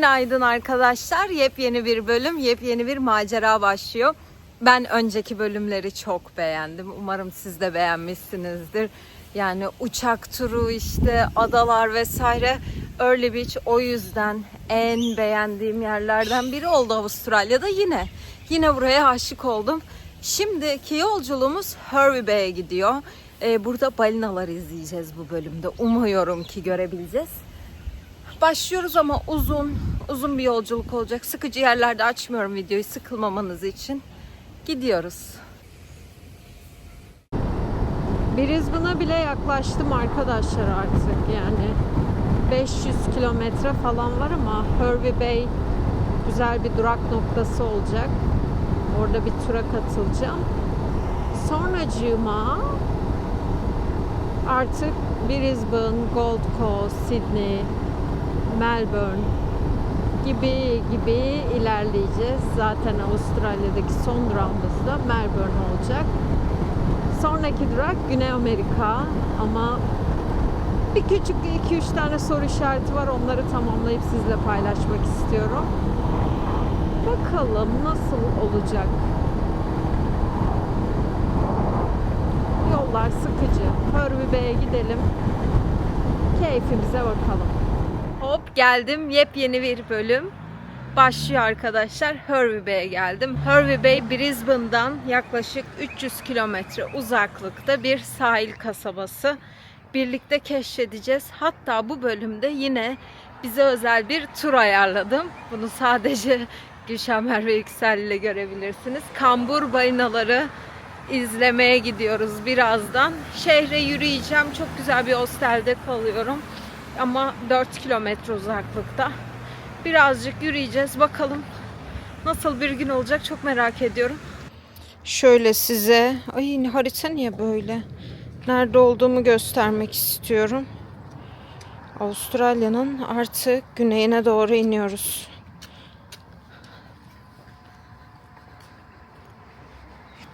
Günaydın arkadaşlar. Yepyeni bir bölüm, yepyeni bir macera başlıyor. Ben önceki bölümleri çok beğendim. Umarım siz de beğenmişsinizdir. Yani uçak turu işte adalar vesaire. Early Beach o yüzden en beğendiğim yerlerden biri oldu Avustralya'da yine. Yine buraya aşık oldum. Şimdiki yolculuğumuz Hervey Bay'e gidiyor. Ee, burada balinaları izleyeceğiz bu bölümde. Umuyorum ki görebileceğiz. Başlıyoruz ama uzun, uzun bir yolculuk olacak. Sıkıcı yerlerde açmıyorum videoyu sıkılmamanız için. Gidiyoruz. Brisbane'a bile yaklaştım arkadaşlar artık yani. 500 kilometre falan var ama Hervey Bay güzel bir durak noktası olacak. Orada bir tura katılacağım. Sonracığıma artık Brisbane, Gold Coast, Sydney, Melbourne gibi gibi ilerleyeceğiz. Zaten Avustralya'daki son durağımız da Melbourne olacak. Sonraki durak Güney Amerika ama bir küçük 2-3 tane soru işareti var. Onları tamamlayıp sizle paylaşmak istiyorum. Bakalım nasıl olacak. Yollar sıkıcı. Hervey Bay'e gidelim. Keyfimize bakalım. Geldim. Yepyeni bir bölüm başlıyor arkadaşlar. Hervey Bay'e geldim. Hervey Bay Brisbane'dan yaklaşık 300 kilometre uzaklıkta bir sahil kasabası. Birlikte keşfedeceğiz. Hatta bu bölümde yine bize özel bir tur ayarladım. Bunu sadece Gülşen Merve Yüksel ile görebilirsiniz. Kambur balinaları izlemeye gidiyoruz birazdan. Şehre yürüyeceğim. Çok güzel bir hostelde kalıyorum. Ama 4 kilometre uzaklıkta. Birazcık yürüyeceğiz. Bakalım nasıl bir gün olacak çok merak ediyorum. Şöyle size, ay harita niye böyle? Nerede olduğumu göstermek istiyorum. Avustralya'nın artık güneyine doğru iniyoruz.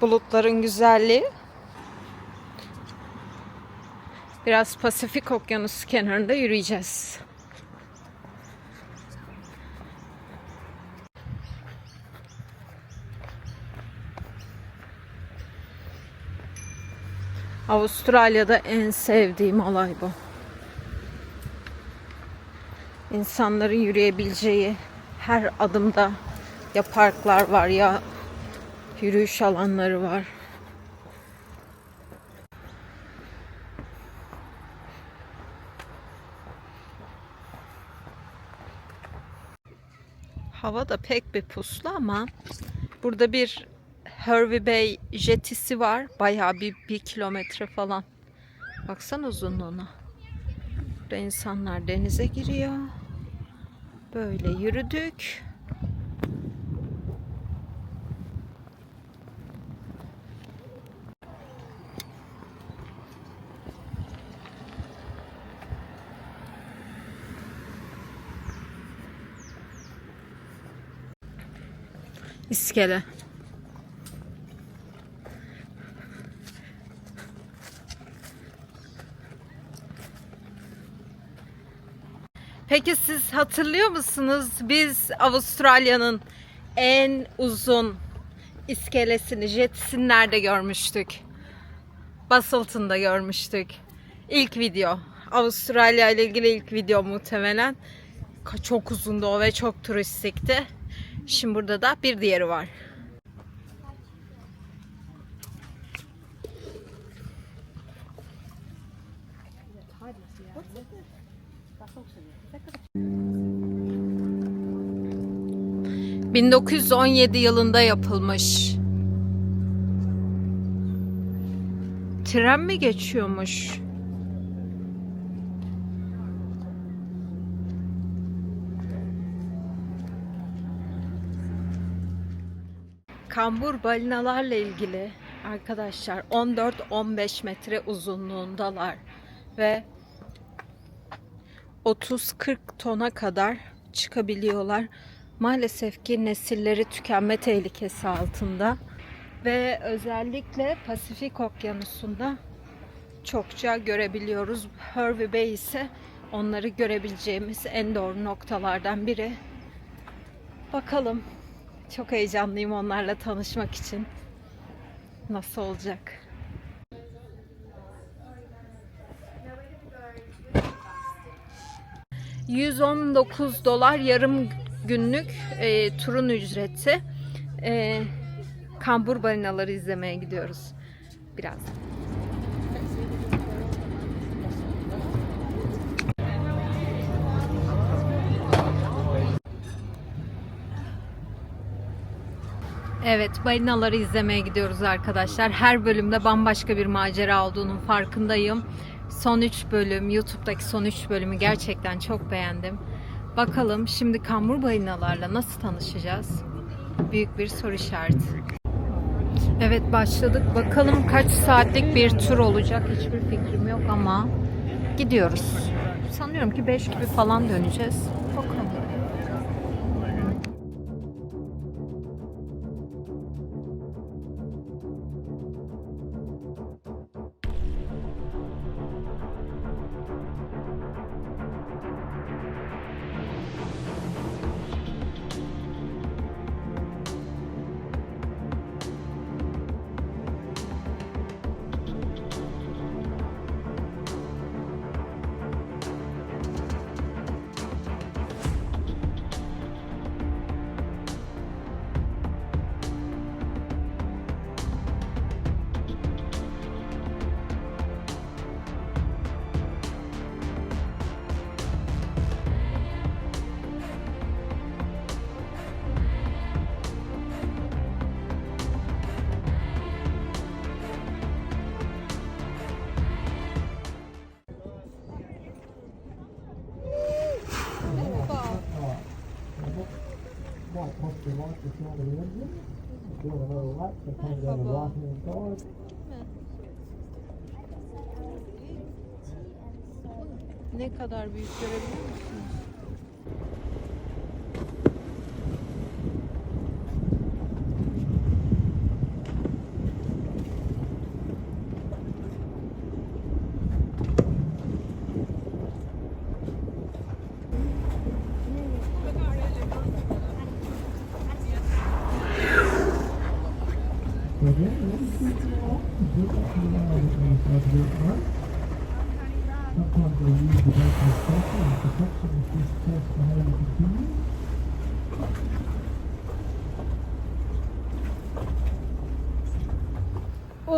Bulutların güzelliği. Biraz Pasifik Okyanusu kenarında yürüyeceğiz. Avustralya'da en sevdiğim olay bu. İnsanların yürüyebileceği her adımda ya parklar var ya yürüyüş alanları var. Hava da pek bir puslu ama burada bir Hervey Bay jetisi var. Bayağı bir, bir kilometre falan. Baksana uzunluğuna. Burada insanlar denize giriyor. Böyle yürüdük. İskele. Peki siz hatırlıyor musunuz? Biz Avustralya'nın en uzun iskelesini, jetisini nerede görmüştük? Basıltın'da görmüştük. İlk video. Avustralya ile ilgili ilk video muhtemelen. Çok uzundu o ve çok turistikti. Şimdi burada da bir diğeri var. ...1917 yılında yapılmış. Tren mi geçiyormuş? Kambur balinalarla ilgili arkadaşlar 14-15 metre uzunluğundalar ve 30-40 tona kadar çıkabiliyorlar. Maalesef ki nesilleri tükenme tehlikesi altında ve özellikle Pasifik Okyanusu'nda çokça görebiliyoruz. Hervey Bay ise onları görebileceğimiz en doğru noktalardan biri. Bakalım. Çok heyecanlıyım onlarla tanışmak için. Nasıl olacak? ...119 dolar yarım günlük e, turun ücreti. E, kambur balinaları izlemeye gidiyoruz. Biraz. Evet, balinaları izlemeye gidiyoruz arkadaşlar. Her bölümde bambaşka bir macera olduğunun farkındayım. Son 3 bölüm, YouTube'daki son 3 bölümü gerçekten çok beğendim. Bakalım şimdi kambur balinalarla nasıl tanışacağız? Büyük bir soru işareti. Evet başladık. Bakalım kaç saatlik bir tur olacak. Hiçbir fikrim yok ama gidiyoruz. Sanıyorum ki 5 gibi falan döneceğiz. Bakalım. Ne kadar büyük görebiliyor musunuz?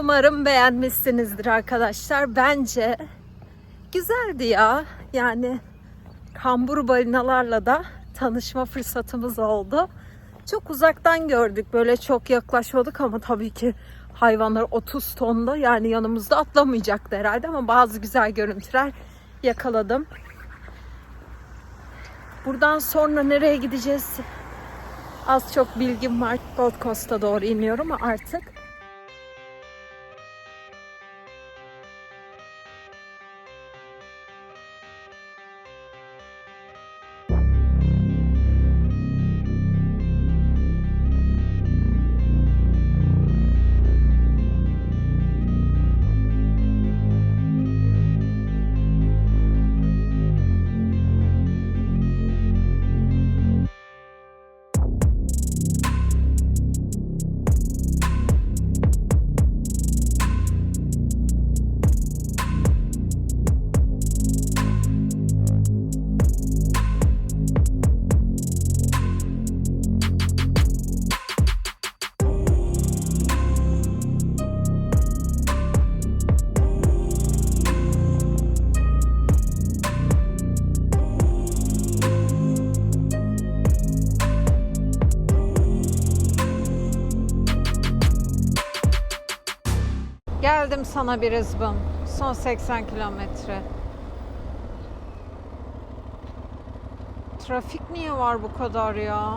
Umarım beğenmişsinizdir arkadaşlar. Bence güzeldi ya. Yani kambur balinalarla da tanışma fırsatımız oldu. Çok uzaktan gördük. Böyle çok yaklaşmadık ama tabii ki hayvanlar 30 tonda yani yanımızda atlamayacaktı herhalde ama bazı güzel görüntüler yakaladım. Buradan sonra nereye gideceğiz? Az çok bilgim var. Gold Coast'a doğru iniyorum ama artık sana bir Brisbane. Son 80 kilometre. Trafik niye var bu kadar ya?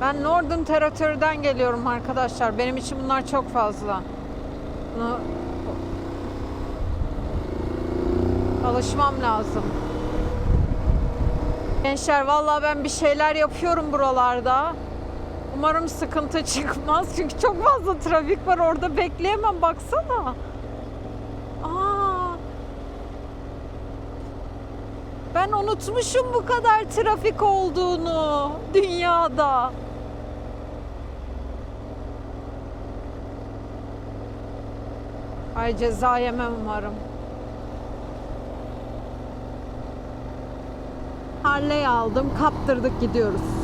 Ben Northern Territory'den geliyorum arkadaşlar. Benim için bunlar çok fazla. Bunu alışmam lazım. Gençler vallahi ben bir şeyler yapıyorum buralarda. Umarım sıkıntı çıkmaz çünkü çok fazla trafik var orada bekleyemem baksana. Aa. Ben unutmuşum bu kadar trafik olduğunu dünyada. Ay ceza yemem umarım. Harley aldım, kaptırdık gidiyoruz.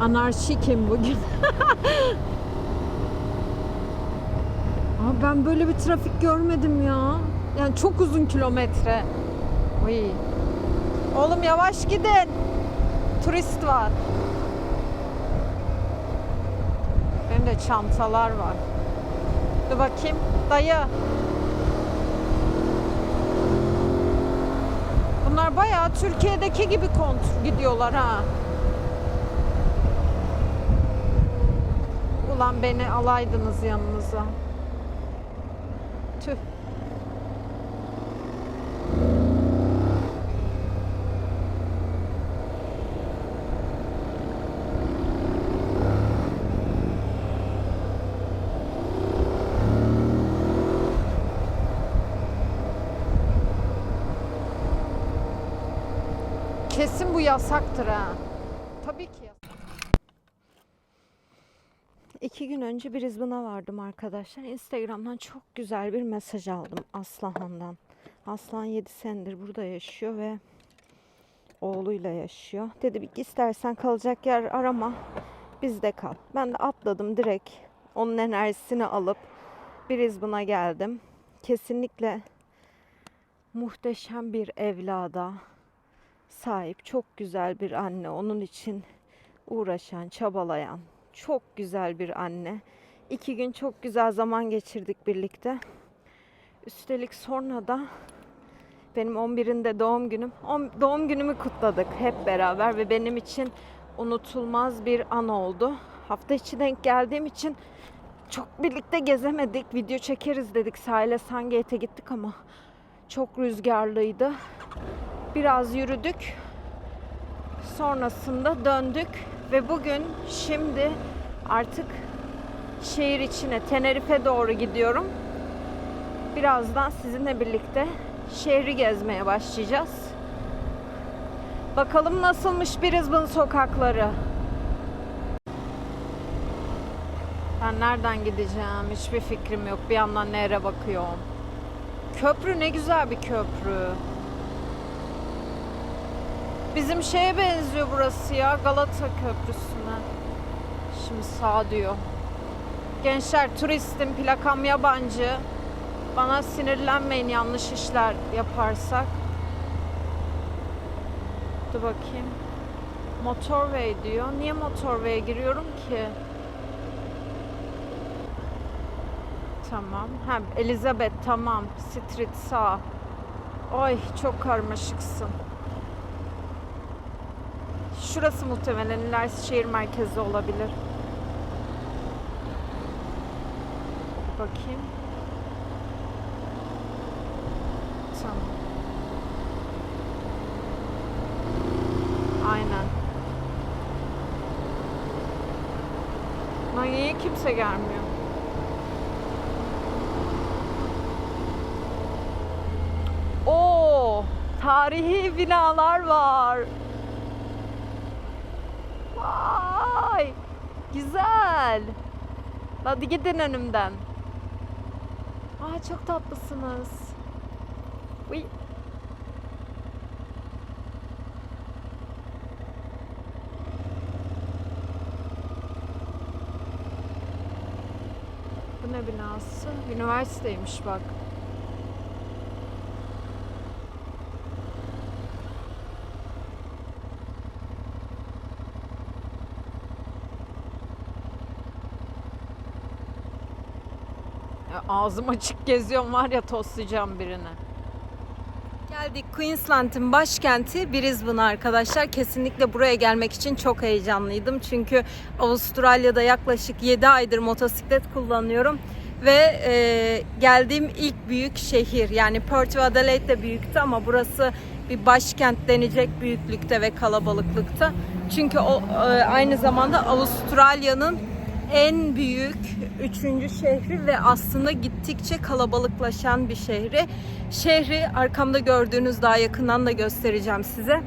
Anarşikim bugün. Aa, ben böyle bir trafik görmedim ya. Yani çok uzun kilometre. Oy. Oğlum yavaş gidin. Turist var. Benim de çantalar var. Dur bakayım. Dayı. Bunlar bayağı Türkiye'deki gibi kontrol gidiyorlar ha. Ulan beni alaydınız yanınıza. Tüh. Kesin bu yasaktır ha. Tabii ki yasak. İki gün önce Brisbane'a vardım arkadaşlar. Instagram'dan çok güzel bir mesaj aldım Aslanhan'dan. Aslan 7 senedir burada yaşıyor ve oğluyla yaşıyor. Dedi bir istersen kalacak yer arama bizde kal. Ben de atladım direkt onun enerjisini alıp Brisbane'a geldim. Kesinlikle muhteşem bir evlada sahip çok güzel bir anne. Onun için uğraşan, çabalayan çok güzel bir anne. İki gün çok güzel zaman geçirdik birlikte. Üstelik sonra da benim 11'inde doğum günüm. Doğum günümü kutladık hep beraber ve benim için unutulmaz bir an oldu. Hafta içi denk geldiğim için çok birlikte gezemedik. Video çekeriz dedik. Sahile Sangate'e gittik ama çok rüzgarlıydı. Biraz yürüdük. Sonrasında döndük ve bugün şimdi artık şehir içine Tenerife doğru gidiyorum. Birazdan sizinle birlikte şehri gezmeye başlayacağız. Bakalım nasılmış Brisbane sokakları. Ben nereden gideceğim hiçbir fikrim yok. Bir yandan nehre bakıyorum. Köprü ne güzel bir köprü. Bizim şeye benziyor burası ya Galata Köprüsü'ne. Şimdi sağ diyor. Gençler turistim plakam yabancı. Bana sinirlenmeyin yanlış işler yaparsak. Dur bakayım. Motorway diyor. Niye motorway'e giriyorum ki? Tamam. Ha, Elizabeth tamam. Street sağ. Ay çok karmaşıksın. Şurası muhtemelen ilerisi şehir merkezi olabilir. Bakayım. Tamam. Aynen. Lan niye kimse gelmiyor? Oo, tarihi binalar var. Güzel. Hadi gidin önümden. Aa çok tatlısınız. Uy. Bu ne binası? Üniversiteymiş bak. Ağzım açık geziyorum var ya toslayacağım birini. Geldik Queensland'in başkenti Brisbane arkadaşlar. Kesinlikle buraya gelmek için çok heyecanlıydım. Çünkü Avustralya'da yaklaşık 7 aydır motosiklet kullanıyorum. Ve e, geldiğim ilk büyük şehir yani Perth ve Adelaide de büyüktü ama burası bir başkent denecek büyüklükte ve kalabalıklıkta. Çünkü o e, aynı zamanda Avustralya'nın en büyük üçüncü şehri ve aslında gittikçe kalabalıklaşan bir şehri. Şehri arkamda gördüğünüz daha yakından da göstereceğim size.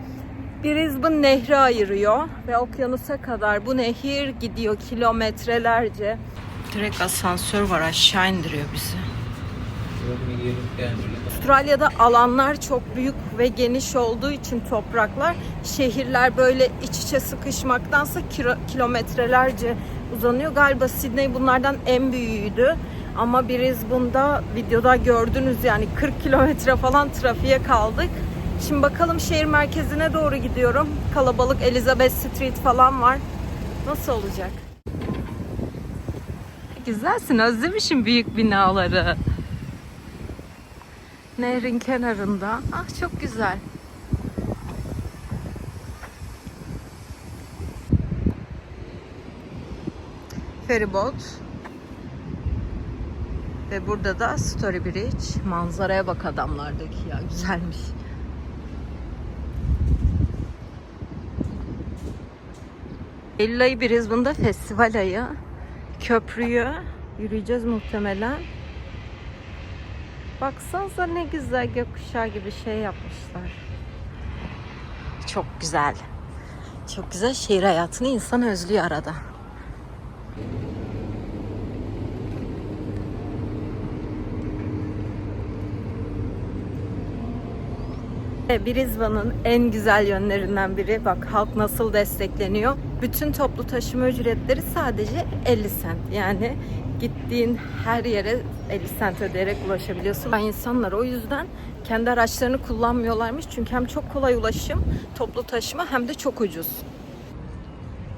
Brisbane nehri ayırıyor ve okyanusa kadar bu nehir gidiyor kilometrelerce. Direkt asansör var aşağı indiriyor bizi. Avustralya'da alanlar çok büyük ve geniş olduğu için topraklar, şehirler böyle iç içe sıkışmaktansa kilo- kilometrelerce uzanıyor. Galiba Sydney bunlardan en büyüğüydü. Ama Brisbane'da videoda gördünüz yani 40 kilometre falan trafiğe kaldık. Şimdi bakalım şehir merkezine doğru gidiyorum. Kalabalık Elizabeth Street falan var. Nasıl olacak? Güzelsin özlemişim büyük binaları. Nehrin kenarında. Ah çok güzel. Feribot. Ve burada da Story Bridge. Manzaraya bak adamlardaki ya güzelmiş. Eylül ayı Brisbane'da festival ayı. Köprüyü yürüyeceğiz muhtemelen. Baksanıza ne güzel gökkuşağı gibi şey yapmışlar. Çok güzel. Çok güzel şehir hayatını insan özlüyor arada. Brisbane'ın en güzel yönlerinden biri bak halk nasıl destekleniyor. Bütün toplu taşıma ücretleri sadece 50 cent. Yani gittiğin her yere 50 cent ödeyerek ulaşabiliyorsun. Ben insanlar o yüzden kendi araçlarını kullanmıyorlarmış. Çünkü hem çok kolay ulaşım, toplu taşıma hem de çok ucuz.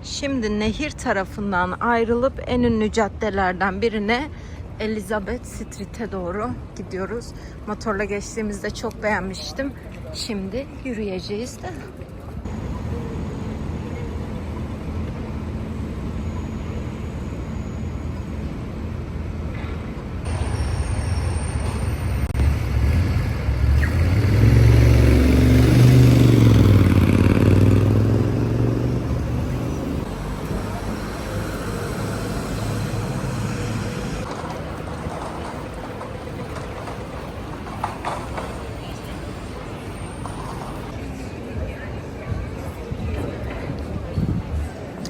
Şimdi nehir tarafından ayrılıp en ünlü caddelerden birine Elizabeth Street'e doğru gidiyoruz. Motorla geçtiğimizde çok beğenmiştim. Şimdi yürüyeceğiz de.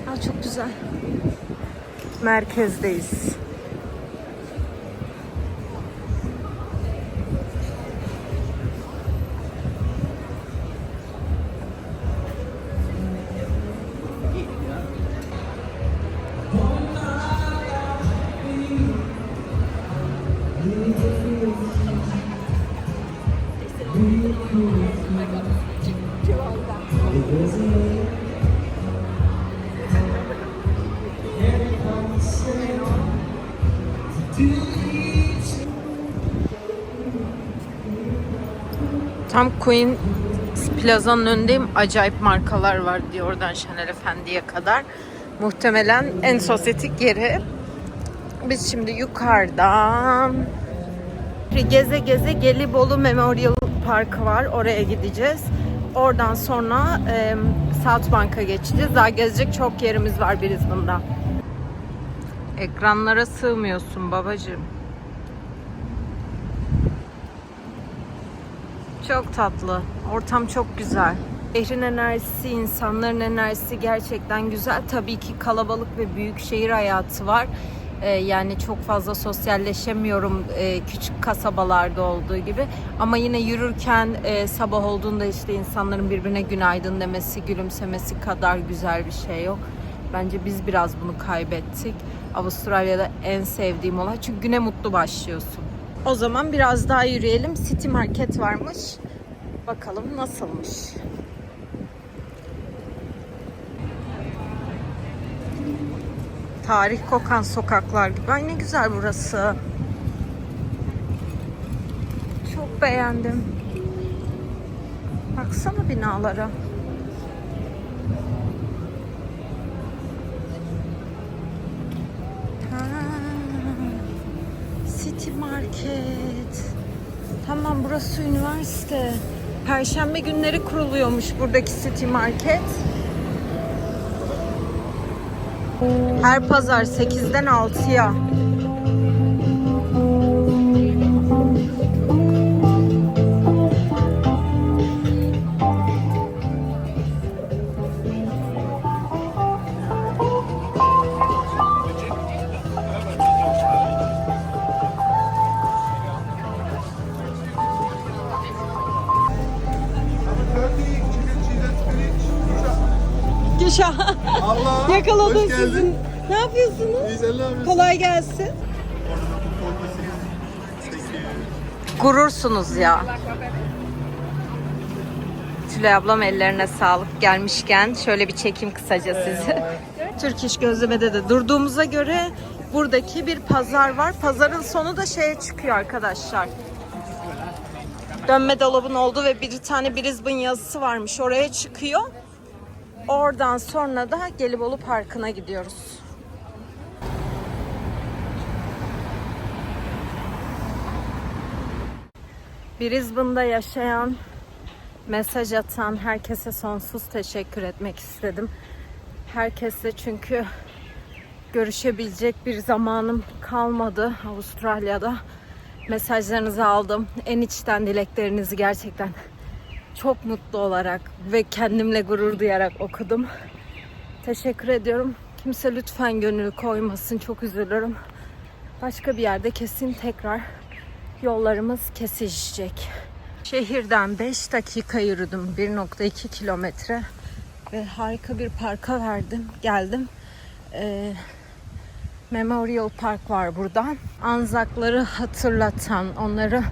Aa, çok güzel. Merkezdeyiz. Tam Queen Plaza'nın önündeyim. Acayip markalar var diyor oradan Chanel Efendi'ye kadar. Muhtemelen en sosyetik yeri. Biz şimdi yukarıdan geze geze Gelibolu Memorial Parkı var. Oraya gideceğiz. Oradan sonra e, South Bank'a geçeceğiz. Daha gezecek çok yerimiz var Brisbane'da. Ekranlara sığmıyorsun babacığım. Çok tatlı. Ortam çok güzel. Şehrin enerjisi, insanların enerjisi gerçekten güzel. Tabii ki kalabalık ve büyük şehir hayatı var. Ee, yani çok fazla sosyalleşemiyorum e, küçük kasabalarda olduğu gibi. Ama yine yürürken e, sabah olduğunda işte insanların birbirine günaydın demesi, gülümsemesi kadar güzel bir şey yok. Bence biz biraz bunu kaybettik. Avustralya'da en sevdiğim olay çünkü güne mutlu başlıyorsun. O zaman biraz daha yürüyelim. City Market varmış. Bakalım nasılmış. Tarih kokan sokaklar gibi. Ay ne güzel burası. Çok beğendim. Baksana binalara. Market. Tamam burası üniversite. Perşembe günleri kuruluyormuş buradaki City Market. Her pazar 8'den 6'ya. Yakaladım hoş geldin. sizin. Ne yapıyorsunuz? İyi sen ne yapıyorsun? Kolay gelsin. Gurursunuz ya. Tülay ablam ellerine sağlık gelmişken şöyle bir çekim kısaca sizi. Türk İş Gözleme'de de durduğumuza göre buradaki bir pazar var. Pazarın sonu da şeye çıkıyor arkadaşlar. Dönme dolabın olduğu ve bir tane Brisbane yazısı varmış. Oraya çıkıyor. Oradan sonra da Gelibolu Parkı'na gidiyoruz. Brisbane'da yaşayan, mesaj atan herkese sonsuz teşekkür etmek istedim. Herkesle çünkü görüşebilecek bir zamanım kalmadı Avustralya'da. Mesajlarınızı aldım. En içten dileklerinizi gerçekten çok mutlu olarak ve kendimle gurur duyarak okudum. Teşekkür ediyorum. Kimse lütfen gönül koymasın. Çok üzülürüm. Başka bir yerde kesin tekrar yollarımız kesişecek. Şehirden 5 dakika yürüdüm. 1.2 kilometre ve harika bir parka verdim. Geldim. Ee, Memorial Park var burada. Anzakları hatırlatan, onları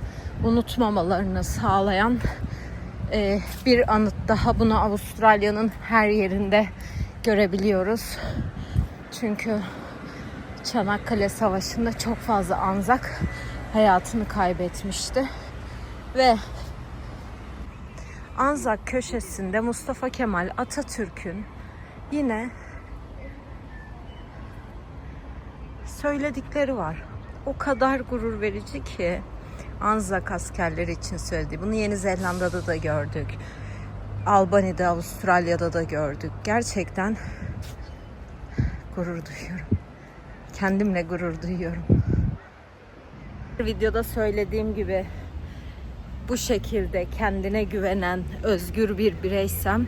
unutmamalarını sağlayan e, bir anıt daha. Bunu Avustralya'nın her yerinde görebiliyoruz. Çünkü Çanakkale Savaşı'nda çok fazla Anzak hayatını kaybetmişti. Ve Anzak köşesinde Mustafa Kemal Atatürk'ün yine söyledikleri var. O kadar gurur verici ki Anzak askerleri için söyledi. Bunu Yeni Zelanda'da da gördük. Albany'de, Avustralya'da da gördük. Gerçekten gurur duyuyorum. Kendimle gurur duyuyorum. Videoda söylediğim gibi bu şekilde kendine güvenen özgür bir bireysem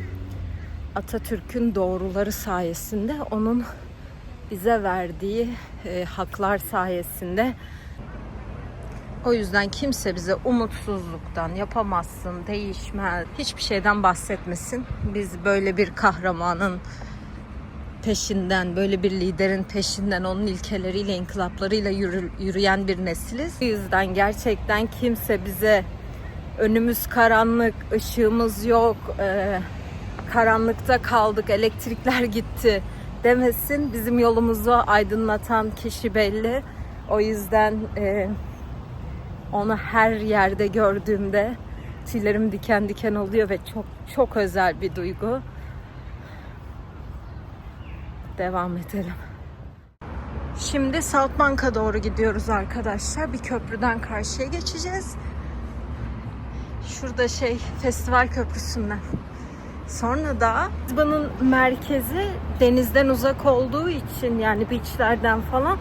Atatürk'ün doğruları sayesinde onun bize verdiği e, haklar sayesinde o yüzden kimse bize umutsuzluktan yapamazsın, değişmez, hiçbir şeyden bahsetmesin. Biz böyle bir kahramanın peşinden, böyle bir liderin peşinden, onun ilkeleriyle, inkılaplarıyla yürü- yürüyen bir nesiliz. O yüzden gerçekten kimse bize önümüz karanlık, ışığımız yok, e, karanlıkta kaldık, elektrikler gitti demesin. Bizim yolumuzu aydınlatan kişi belli. O yüzden e, onu her yerde gördüğümde tüylerim diken diken oluyor ve çok çok özel bir duygu. Devam edelim. Şimdi South Bank'a doğru gidiyoruz arkadaşlar. Bir köprüden karşıya geçeceğiz. Şurada şey festival köprüsünden. Sonra da Brisbane'ın merkezi denizden uzak olduğu için yani beachlerden falan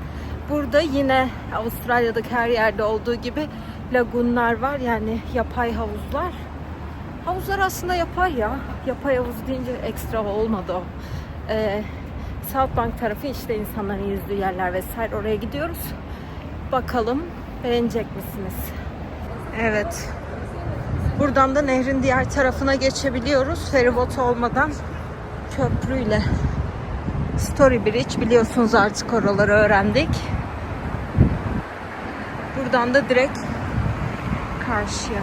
burada yine Avustralya'daki her yerde olduğu gibi lagunlar var yani yapay havuzlar. Havuzlar aslında yapay ya. Yapay havuz deyince ekstra olmadı o. Ee, South Bank tarafı işte insanların yüzdüğü yerler vesaire oraya gidiyoruz. Bakalım beğenecek misiniz? Evet. Buradan da nehrin diğer tarafına geçebiliyoruz. Feribot olmadan köprüyle. Story Bridge biliyorsunuz artık oraları öğrendik. Buradan da direkt karşıya.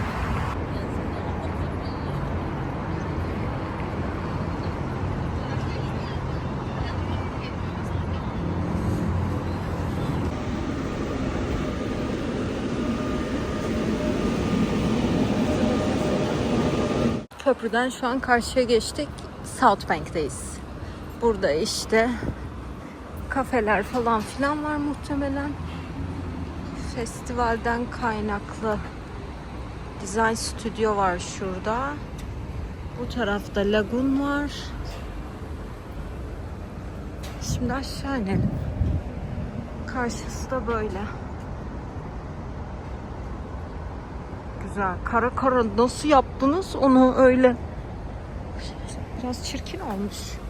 Köprüden şu an karşıya geçtik. South Bank'teyiz. Burada işte kafeler falan filan var muhtemelen. Festivalden kaynaklı design stüdyo var şurada. Bu tarafta lagun var. Şimdi aşağı inelim. Karşısı da böyle. Güzel. Kara kara nasıl yaptınız onu öyle? Biraz çirkin olmuş.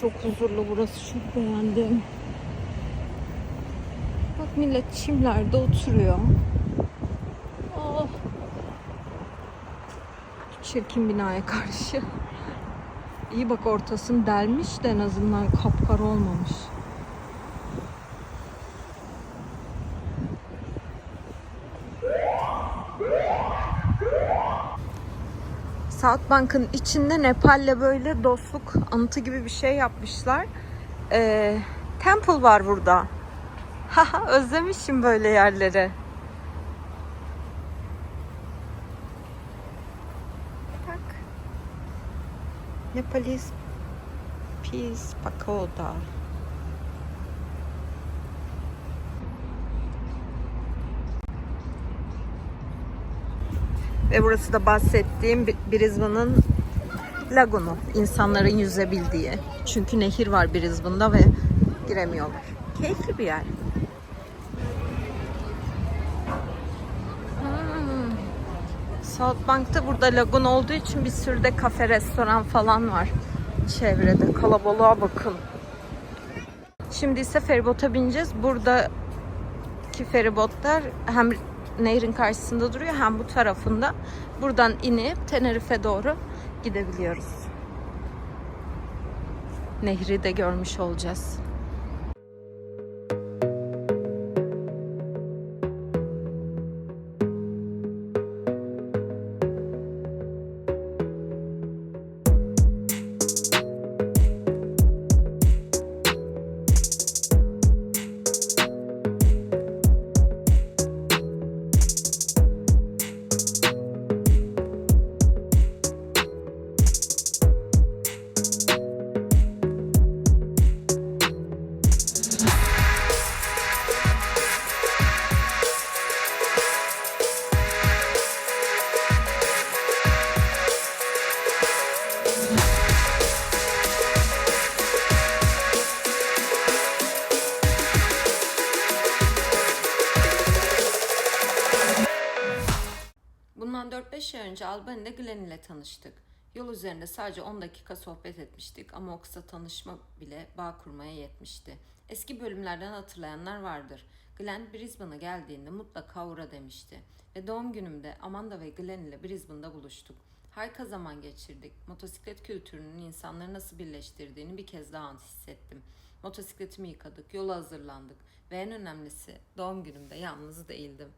Çok huzurlu burası. Çok beğendim. Bak millet çimlerde oturuyor. Oh. Çirkin binaya karşı. İyi bak ortasını delmiş de en azından kapkara olmamış. South Bank'ın içinde Nepal'le böyle dostluk anıtı gibi bir şey yapmışlar. Ee, temple var burada. Haha özlemişim böyle yerleri. Bak. Nepalese Peace Pagoda. Ve burası da bahsettiğim Brisbane'ın lagunu. insanların yüzebildiği. Çünkü nehir var Brisbane'da ve giremiyorlar. Keyifli bir yer. Hmm. South Bank'ta burada lagun olduğu için bir sürü de kafe, restoran falan var. Çevrede kalabalığa bakın. Şimdi ise feribota bineceğiz. Buradaki feribotlar hem nehrin karşısında duruyor hem bu tarafında. Buradan inip Tenerife doğru gidebiliyoruz. Nehri de görmüş olacağız. Tanıştık. Yol üzerinde sadece 10 dakika sohbet etmiştik ama o kısa tanışma bile bağ kurmaya yetmişti. Eski bölümlerden hatırlayanlar vardır. Glenn Brisbane'a geldiğinde mutlaka uğra demişti. Ve doğum günümde Amanda ve Glenn ile Brisbane'da buluştuk. Harika zaman geçirdik. Motosiklet kültürünün insanları nasıl birleştirdiğini bir kez daha hissettim. Motosikletimi yıkadık, yola hazırlandık ve en önemlisi doğum günümde yalnız değildim.